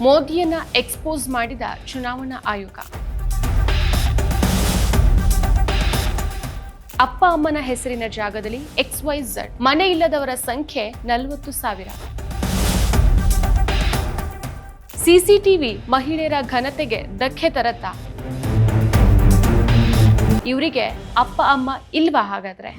ಮೋದಿಯನ್ನ expose ಮಾಡಿದ ಚುನಾವಣಾ ಆಯೋಗ. ಅಪ್ಪ ಅಮ್ಮನ ಹೆಸರಿನ ಜಾಗದಲ್ಲಿ ಎಕ್ಸ್ ವೈ ಝಡ್ ಮನೆ ಇಲ್ಲದವರ ಸಂಖ್ಯೆ ನಲವತ್ತು ಸಾವಿರ. ಸಿಸಿಟಿವಿ ಮಹಿಳೆಯರ ಘನತೆಗೆ ಧಕ್ಕೆ ತರತ್ತ. ಇವರಿಗೆ ಅಪ್ಪ ಅಮ್ಮ ಇಲ್ವಾ ಹಾಗಾದ್ರೆ?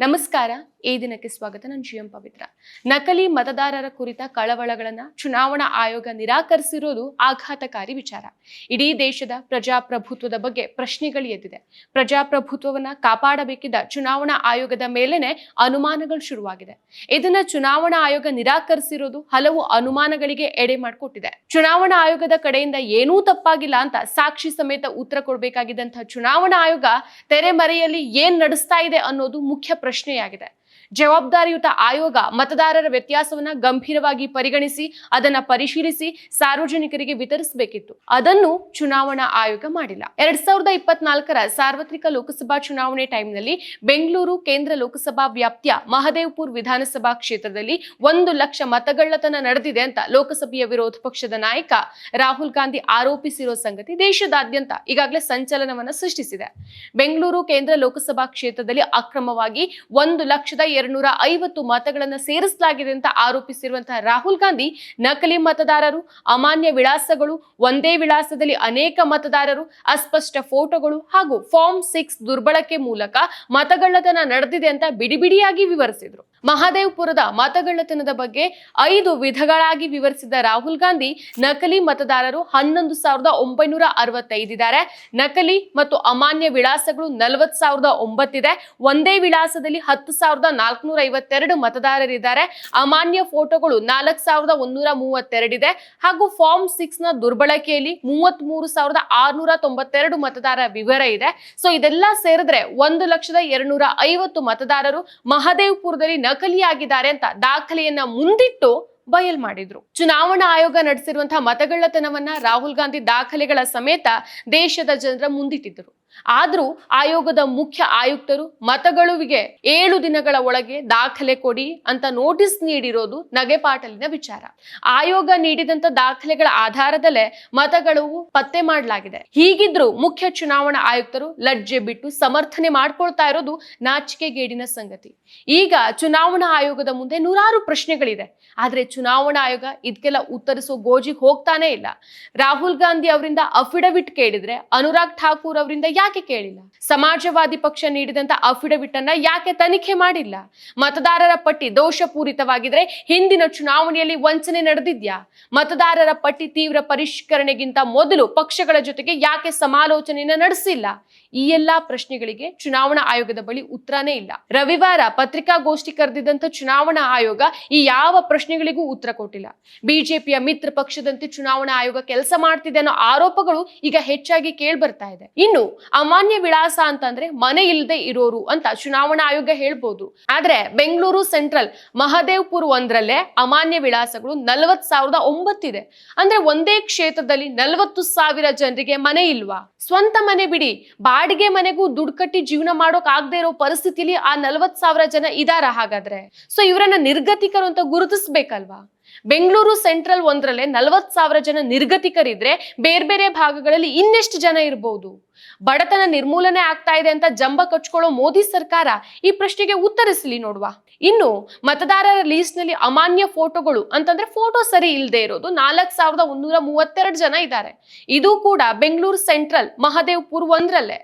ನಮಸ್ಕಾರ. ಈ ದಿನಕ್ಕೆ ಸ್ವಾಗತ. ನಾನು ಜಿ ಎಂ ಪವಿತ್ರ. ನಕಲಿ ಮತದಾರರ ಕುರಿತ ಕಳವಳಗಳನ್ನ ಚುನಾವಣಾ ಆಯೋಗ ನಿರಾಕರಿಸಿರೋದು ಆಘಾತಕಾರಿ ವಿಚಾರ. ಇಡೀ ದೇಶದ ಪ್ರಜಾಪ್ರಭುತ್ವದ ಬಗ್ಗೆ ಪ್ರಶ್ನೆಗಳು ಎದ್ದಿದೆ. ಪ್ರಜಾಪ್ರಭುತ್ವವನ್ನ ಕಾಪಾಡಬೇಕಿದ್ದ ಚುನಾವಣಾ ಆಯೋಗದ ಮೇಲೆನೆ ಅನುಮಾನಗಳು ಶುರುವಾಗಿದೆ. ಇದನ್ನ ಚುನಾವಣಾ ಆಯೋಗ ನಿರಾಕರಿಸಿರೋದು ಹಲವು ಅನುಮಾನಗಳಿಗೆ ಎಡೆ ಮಾಡಿಕೊಟ್ಟಿದೆ. ಚುನಾವಣಾ ಆಯೋಗದ ಕಡೆಯಿಂದ ಏನೂ ತಪ್ಪಾಗಿಲ್ಲ ಅಂತ ಸಾಕ್ಷಿ ಸಮೇತ ಉತ್ತರ ಕೊಡಬೇಕಾಗಿದ್ದಂತಹ ಚುನಾವಣಾ ಆಯೋಗ ತೆರೆಮರೆಯಲ್ಲಿ ಏನ್ ನಡೆಸ್ತಾ ಇದೆ ಅನ್ನೋದು ಮುಖ್ಯ ಪ್ರಶ್ನೆಯಾಗಿದೆ. ಜವಾಬ್ದಾರಿಯುತ ಆಯೋಗ ಮತದಾರರ ವ್ಯತ್ಯಾಸವನ್ನ ಗಂಭೀರವಾಗಿ ಪರಿಗಣಿಸಿ, ಅದನ್ನ ಪರಿಶೀಲಿಸಿ, ಸಾರ್ವಜನಿಕರಿಗೆ ವಿತರಿಸಬೇಕಿತ್ತು. ಅದನ್ನು ಚುನಾವಣಾ ಆಯೋಗ ಮಾಡಿಲ್ಲ. ಎರಡ್ ಸಾವಿರದ ಇಪ್ಪತ್ನಾಲ್ಕರ ಸಾರ್ವತ್ರಿಕ ಲೋಕಸಭಾ ಚುನಾವಣೆ ಟೈಮ್ನಲ್ಲಿ ಬೆಂಗಳೂರು ಕೇಂದ್ರ ಲೋಕಸಭಾ ವ್ಯಾಪ್ತಿಯ ಮಹದೇವ್ಪುರ್ ವಿಧಾನಸಭಾ ಕ್ಷೇತ್ರದಲ್ಲಿ ಒಂದು ಲಕ್ಷ ಮತಗಳ್ಳತನ ನಡೆದಿದೆ ಅಂತ ಲೋಕಸಭೆಯ ವಿರೋಧ ಪಕ್ಷದ ನಾಯಕ ರಾಹುಲ್ ಗಾಂಧಿ ಆರೋಪಿಸಿರುವ ಸಂಗತಿ ದೇಶದಾದ್ಯಂತ ಈಗಾಗಲೇ ಸಂಚಲನವನ್ನು ಸೃಷ್ಟಿಸಿದೆ. ಬೆಂಗಳೂರು ಕೇಂದ್ರ ಲೋಕಸಭಾ ಕ್ಷೇತ್ರದಲ್ಲಿ ಅಕ್ರಮವಾಗಿ ಒಂದು ಲಕ್ಷದ ಎರಡ್ನೂರ ಐವತ್ತು ಮತಗಳನ್ನು ಸೇರಿಸಲಾಗಿದೆ ಅಂತ ಆರೋಪಿಸಿರುವಂತಹ ರಾಹುಲ್ ಗಾಂಧಿ ನಕಲಿ ಮತದಾರರು, ಅಮಾನ್ಯ ವಿಳಾಸಗಳು, ಒಂದೇ ವಿಳಾಸದಲ್ಲಿ ಅನೇಕ ಮತದಾರರು, ಅಸ್ಪಷ್ಟ ಫೋಟೋಗಳು ಹಾಗೂ ಫಾರ್ಮ್ ಸಿಕ್ಸ್ ದುರ್ಬಳಕೆ ಮೂಲಕ ಮತಗಳ್ಳತನ ನಡೆದಿದೆ ಅಂತ ಬಿಡಿಬಿಡಿಯಾಗಿ ವಿವರಿಸಿದರು. ಮಹದೇವ್ಪುರದ ಮತಗಳ್ಳತನದ ಬಗ್ಗೆ ಐದು ವಿಧಗಳಾಗಿ ವಿವರಿಸಿದ ರಾಹುಲ್ ಗಾಂಧಿ ನಕಲಿ ಮತದಾರರು ಹನ್ನೊಂದು ಸಾವಿರದ ಒಂಬೈನೂರ ಅರವತ್ತೈದಿದ್ದಾರೆ ನಕಲಿ ಮತ್ತು ಅಮಾನ್ಯ ವಿಳಾಸಗಳು ನಲವತ್ತು ಸಾವಿರದ ಒಂಬತ್ತಿದೆ ಒಂದೇ ವಿಳಾಸದಲ್ಲಿ ಹತ್ತು ಸಾವಿರದ ನಾಲ್ಕುನೂರ ಐವತ್ತೆರಡು ಮತದಾರರಿದ್ದಾರೆ. ಅಮಾನ್ಯ ಫೋಟೋಗಳು ನಾಲ್ಕು ಸಾವಿರದ ಒಂದೂರ ಮೂವತ್ತೆರಡಿದೆ. ಹಾಗೂ ಫಾರ್ಮ್ ಸಿಕ್ಸ್ನ ದುರ್ಬಳಕೆಯಲ್ಲಿ ಮೂವತ್ತ್ ಮೂರು ಸಾವಿರದ ಆರ್ನೂರ ತೊಂಬತ್ತೆರಡು ಮತದಾರ ವಿವರ ಇದೆ. ಸೊ, ಇದೆಲ್ಲ ಸೇರಿದ್ರೆ ಒಂದು ಲಕ್ಷದ ಎರಡ್ನೂರ ಐವತ್ತು ಮತದಾರರು ಮಹದೇವ್ಪುರದಲ್ಲಿ ನಕಲಿಯಾಗಿದ್ದಾರೆ ಅಂತ ದಾಖಲೆಯನ್ನ ಮುಂದಿಟ್ಟು ಬಯಲ್ ಮಾಡಿದ್ರು. ಚುನಾವಣಾ ಆಯೋಗ ನಡೆಸಿರುವಂತಹ ಮತಗಳ್ಳತನವನ್ನ ರಾಹುಲ್ ಗಾಂಧಿ ದಾಖಲೆಗಳ ಸಮೇತ ದೇಶದ ಜನರ ಮುಂದಿಟ್ಟಿದ್ದರು ಆದ್ರೂ ಆಯೋಗದ ಮುಖ್ಯ ಆಯುಕ್ತರು ಮತಗಳುವಿಗೆ ಏಳು ದಿನಗಳ ಒಳಗೆ ದಾಖಲೆ ಕೊಡಿ ಅಂತ ನೋಟಿಸ್ ನೀಡಿರೋದು ನಗೆಪಾಟಲಿನ ವಿಚಾರ. ಆಯೋಗ ನೀಡಿದಂತ ದಾಖಲೆಗಳ ಆಧಾರದಲ್ಲೇ ಮತಗಳು ಪತ್ತೆ ಮಾಡಲಾಗಿದೆ. ಹೀಗಿದ್ರು ಮುಖ್ಯ ಚುನಾವಣಾ ಆಯುಕ್ತರು ಲಜ್ಜೆ ಬಿಟ್ಟು ಸಮರ್ಥನೆ ಮಾಡ್ಕೊಳ್ತಾ ಇರೋದು ನಾಚಿಕೆಗೇಡಿನ ಸಂಗತಿ. ಈಗ ಚುನಾವಣಾ ಆಯೋಗದ ಮುಂದೆ ನೂರಾರು ಪ್ರಶ್ನೆಗಳಿದೆ. ಆದ್ರೆ ಚುನಾವಣಾ ಆಯೋಗ ಇದಕ್ಕೆಲ್ಲ ಉತ್ತರಿಸೋ ಗೋಜಿಗೆ ಹೋಗ್ತಾನೆ ಇಲ್ಲ. ರಾಹುಲ್ ಗಾಂಧಿ ಅವರಿಂದ ಅಫಿಡವಿಟ್ ಕೇಳಿದ್ರೆ ಅನುರಾಗ್ ಠಾಕೂರ್ ಅವರಿಂದ ಯಾಕೆ ಕೇಳಿಲ್ಲ? ಸಮಾಜವಾದಿ ಪಕ್ಷ ನೀಡಿದಂತ ಅಫಿಡವಿಟ್ ಅನ್ನ ಯಾಕೆ ತನಿಖೆ ಮಾಡಿಲ್ಲ? ಮತದಾರರ ಪಟ್ಟಿ ದೋಷಪೂರಿತವಾಗಿದ್ರೆ ಹಿಂದಿನ ಚುನಾವಣೆಯಲ್ಲಿ ವಂಚನೆ ನಡೆದಿದ್ಯಾ? ಮತದಾರರ ಪಟ್ಟಿ ತೀವ್ರ ಪರಿಷ್ಕರಣೆಗಿಂತ ಮೊದಲು ಪಕ್ಷಗಳ ಜೊತೆಗೆ ಯಾಕೆ ಸಮಾಲೋಚನೆಯನ್ನ ನಡೆಸಿಲ್ಲ? ಈ ಎಲ್ಲಾ ಪ್ರಶ್ನೆಗಳಿಗೆ ಚುನಾವಣಾ ಆಯೋಗದ ಬಳಿ ಉತ್ತರನೇ ಇಲ್ಲ. ರವಿವಾರ ಪತ್ರಿಕಾಗೋಷ್ಠಿ ಕರೆದಿದ್ದಂತ ಚುನಾವಣಾ ಆಯೋಗ ಈ ಯಾವ ಪ್ರಶ್ನೆಗಳಿಗೂ ಉತ್ತರ ಕೊಟ್ಟಿಲ್ಲ. ಬಿಜೆಪಿಯ ಮಿತ್ರ ಪಕ್ಷದಂತೆ ಚುನಾವಣಾ ಆಯೋಗ ಕೆಲಸ ಮಾಡ್ತಿದೆ ಅನ್ನೋ ಆರೋಪಗಳು ಈಗ ಹೆಚ್ಚಾಗಿ ಕೇಳಿ ಬರ್ತಾ ಇದೆ. ಇನ್ನು ಅಮಾನ್ಯ ವಿಳಾಸ ಅಂತಂದ್ರೆ ಮನೆ ಇಲ್ಲದೆ ಇರೋರು ಅಂತ ಚುನಾವಣಾ ಆಯೋಗ ಹೇಳ್ಬೋದು. ಆದ್ರೆ ಬೆಂಗಳೂರು ಸೆಂಟ್ರಲ್ ಮಹದೇವ್ಪುರ್ ಒಂದ್ರಲ್ಲೇ ಅಮಾನ್ಯ ವಿಳಾಸಗಳು ನಲವತ್ ಸಾವಿರದ ಒಂಬತ್ತಿದೆ ಅಂದ್ರೆ ಒಂದೇ ಕ್ಷೇತ್ರದಲ್ಲಿ ನಲವತ್ತು ಸಾವಿರ ಜನರಿಗೆ ಮನೆ ಇಲ್ವಾ? ಸ್ವಂತ ಮನೆ ಬಿಡಿ. ಬಾಡಿಗೆ ಮನೆಗೂ ದುಡ್ಡು ಕಟ್ಟಿ ಜೀವನ ಮಾಡೋಕ್ ಆಗದೆ ಇರೋ ಪರಿಸ್ಥಿತಿಲಿ ಆ ನಲವತ್ ಸಾವಿರ ಜನ ಇದಾರ ಹಾಗಾದ್ರೆ? ಸೊ ಇವರನ್ನ ನಿರ್ಗತಿಕರು ಅಂತ ಗುರುತಿಸ್ಬೇಕಲ್ವಾ? ಬೆಂಗಳೂರು ಸೆಂಟ್ರಲ್ ಒಂದ್ರಲ್ಲೇ ನಲವತ್ ಸಾವಿರ ಜನ ನಿರ್ಗತಿಕರಿದ್ರೆ ಬೇರೆ ಬೇರೆ ಭಾಗಗಳಲ್ಲಿ ಇನ್ನೆಷ್ಟು ಜನ ಇರಬಹುದು ಬಡತನ ನಿರ್ಮೂಲನೆ ಆಗ್ತಾ ಇದೆ ಅಂತ ಜಂಬ ಕಚ್ಕೊಳ್ಳೋ ಮೋದಿ ಸರ್ಕಾರ ಈ ಪ್ರಶ್ನೆಗೆ ಉತ್ತರಿಸಲಿ ನೋಡುವ. ಇನ್ನು ಮತದಾರರ ಲೀಸ್ಟ್ನಲ್ಲಿ ಅಮಾನ್ಯ ಫೋಟೋಗಳು ಅಂತಂದ್ರೆ ಫೋಟೋ ಸರಿ ಇಲ್ಲದೆ ಇರೋದು. ನಾಲ್ಕ್ ಸಾವಿರದ ಒಂದೂರ ಮೂವತ್ತೆರಡು ಜನ ಇದ್ದಾರೆ. ಇದು ಕೂಡ ಬೆಂಗಳೂರು ಸೆಂಟ್ರಲ್ ಮಹದೇವ್ಪುರ್ ಒಂದ್ರಲ್ಲೇ.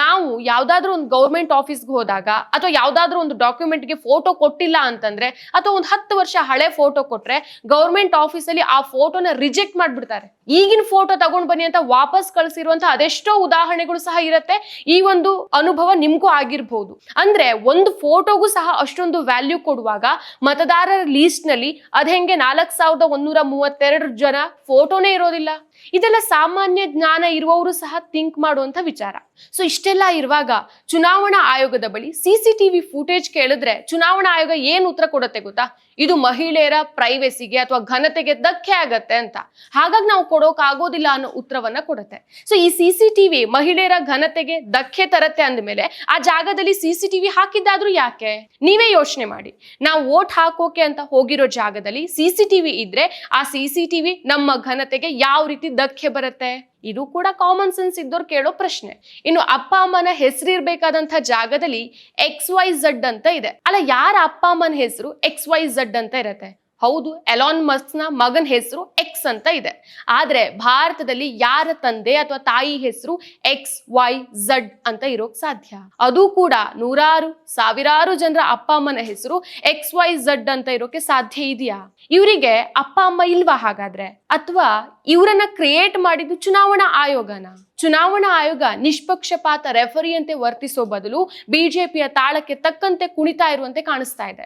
ನಾವು ಯಾವ್ದಾದ್ರು ಒಂದು ಗೌರ್ಮೆಂಟ್ ಆಫೀಸ್ಗೆ ಹೋದಾಗ ಅಥವಾ ಯಾವ್ದಾದ್ರು ಒಂದು ಡಾಕ್ಯುಮೆಂಟ್ಗೆ ಫೋಟೋ ಕೊಟ್ಟಿಲ್ಲ ಅಂತಂದ್ರೆ ಅಥವಾ ಒಂದು ಹತ್ತು ವರ್ಷ ಹಳೆ ಫೋಟೋ ಕೊಟ್ರೆ ಗೌರ್ಮೆಂಟ್ ಆಫೀಸಲ್ಲಿ ಆ ಫೋಟೋನ ರಿಜೆಕ್ಟ್ ಮಾಡ್ಬಿಡ್ತಾರೆ. ಈಗಿನ ಫೋಟೋ ತಗೊಂಡ್ ಬನ್ನಿ ಅಂತ ವಾಪಸ್ ಕಳಿಸಿರುವಂತಹ ಅದೆಷ್ಟೋ ಉದಾಹರಣೆಗಳು ಸಹ ಇರುತ್ತೆ. ಈ ಒಂದು ಅನುಭವ ನಿಮ್ಗೂ ಆಗಿರ್ಬಹುದು ಅಂದ್ರೆ ಒಂದು ಫೋಟೋಗೂ ಸಹ ಅಷ್ಟೊಂದು ವ್ಯಾಲ್ಯೂ ಕೊಡುವಾಗ ಮತದಾರರ ಲೀಸ್ಟ್ನಲ್ಲಿ ಅದ್ ಹೆಂಗೆ ನಾಲ್ಕ್ ಸಾವಿರದ ಒಂದೂರ ಮೂವತ್ತೆರಡು ಜನ ಫೋಟೋನೇ ಇರೋದಿಲ್ಲ. ಇದೆಲ್ಲ ಸಾಮಾನ್ಯ ಜ್ಞಾನ ಇರುವವರು ಸಹ ಥಿಂಕ್ ಮಾಡುವಂತ ವಿಚಾರ. ಸೊ ಇಷ್ಟೆಲ್ಲ ಇರುವಾಗ ಚುನಾವಣಾ ಆಯೋಗದ ಬಳಿ ಸಿ ಸಿ ಟಿವಿ ಫುಟೇಜ್ ಕೇಳಿದ್ರೆ ಚುನಾವಣಾ ಆಯೋಗ ಏನ್ ಉತ್ತರ ಕೊಡುತ್ತೆ ಗೊತ್ತಾ? ಇದು ಮಹಿಳೆಯರ ಪ್ರೈವೇಸಿಗೆ ಅಥವಾ ಘನತೆಗೆ ಧಕ್ಕೆ ಆಗತ್ತೆ ಅಂತ. ಹಾಗಾಗಿ ನಾವು ಕೊಡೋಕೆ ಆಗೋದಿಲ್ಲ ಅನ್ನೋ ಉತ್ತರವನ್ನ ಕೊಡುತ್ತೆ. ಸೊ ಈ ಸಿ ಸಿ ಟಿವಿ ಮಹಿಳೆಯರ ಘನತೆಗೆ ಧಕ್ಕೆ ತರತ್ತೆ ಅಂದಮೇಲೆ ಆ ಜಾಗದಲ್ಲಿ ಸಿ ಸಿ ಟಿವಿ ಹಾಕಿದ್ದಾದ್ರೂ ಯಾಕೆ? ನೀವೇ ಯೋಚನೆ ಮಾಡಿ. ನಾವು ವೋಟ್ ಹಾಕೋಕೆ ಅಂತ ಹೋಗಿರೋ ಜಾಗದಲ್ಲಿ ಸಿ ಟಿವಿ ಇದ್ರೆ ಆ ಸಿ ಸಿ ಟಿವಿ ನಮ್ಮ ಘನತೆಗೆ ಯಾವ ರೀತಿ ಧಕ್ಕೆ ಬರುತ್ತೆ? ಇದು ಕೂಡ ಕಾಮನ್ ಸೆನ್ಸ್ ಇದ್ದವ್ರು ಕೇಳೋ ಪ್ರಶ್ನೆ. ಇನ್ನು ಅಪ್ಪ ಅಮ್ಮನ ಹೆಸರಿರ್ಬೇಕಾದಂತ ಜಾಗದಲ್ಲಿ ಎಕ್ಸ್ ವೈ ಝಡ್ ಅಂತ ಇದೆ. ಅಲ್ಲ, ಯಾರ ಅಪ್ಪ ಅಮ್ಮನ ಹೆಸರು ಎಕ್ಸ್ ವೈ ಝಡ್ ಅಂತ ಇರತ್ತೆ? ಹೌದು ಎಲಾನ್ ಮಸ್ಕ್ನ ಮಗನ ಹೆಸರು ಎಕ್ಸ್ ಅಂತ ಇದೆ. ಆದ್ರೆ ಭಾರತದಲ್ಲಿ ಯಾರ ತಂದೆ ಅಥವಾ ತಾಯಿ ಹೆಸರು ಎಕ್ಸ್ ವೈ ಝಡ್ ಅಂತ ಇರೋಕ್ ಸಾಧ್ಯ? ಅದು ಕೂಡ ನೂರಾರು, ಸಾವಿರಾರು ಜನರ ಅಪ್ಪ ಅಮ್ಮನ ಹೆಸರು ಎಕ್ಸ್ ವೈ ಝಡ್ ಅಂತ ಇರೋಕೆ ಸಾಧ್ಯ ಇದೆಯಾ? ಇವರಿಗೆ ಅಪ್ಪ, ಅಮ್ಮ ಇಲ್ವಾ ಹಾಗಾದ್ರೆ? ಅಥವಾ ಇವರನ್ನ ಕ್ರಿಯೇಟ್ ಮಾಡಿದ್ದು ಚುನಾವಣಾ ಆಯೋಗನ? ಚುನಾವಣಾ ಆಯೋಗ ನಿಷ್ಪಕ್ಷಪಾತ ರೆಫರಿಯಂತೆ ವರ್ತಿಸೋ ಬದಲು ಬಿಜೆಪಿಯ ತಾಳಕ್ಕೆ ತಕ್ಕಂತೆ ಕುಣಿತಾ ಇರುವಂತೆ ಕಾಣಿಸ್ತಾ ಇದೆ.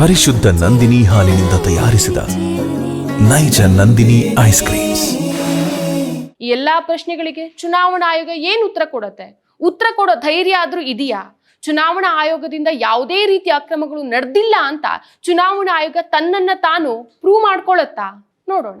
ಪರಿಶುದ್ಧ ನಂದಿನಿ ಹಾಲಿನಿಂದ ತಯಾರಿಸಿದ ನೈಜ ನಂದಿನಿ ಐಸ್ ಕ್ರೀಮ್ಸ್. ಈ ಎಲ್ಲಾ ಪ್ರಶ್ನೆಗಳಿಗೆ ಚುನಾವಣಾ ಆಯೋಗ ಏನು ಉತ್ತರ ಕೊಡುತ್ತೆ? ಉತ್ತರ ಕೊಡೋ ಧೈರ್ಯ ಆದ್ರೂ ಇದೆಯಾ? ಚುನಾವಣಾ ಆಯೋಗದಿಂದ ಯಾವುದೇ ರೀತಿಯ ಅಕ್ರಮಗಳು ನಡೆದಿಲ್ಲ ಅಂತ ಚುನಾವಣಾ ಆಯೋಗ ತನ್ನನ್ನ ತಾನು ಪ್ರೂವ್ ಮಾಡ್ಕೊಳ್ಳುತ್ತಾ ನೋಡೋಣ.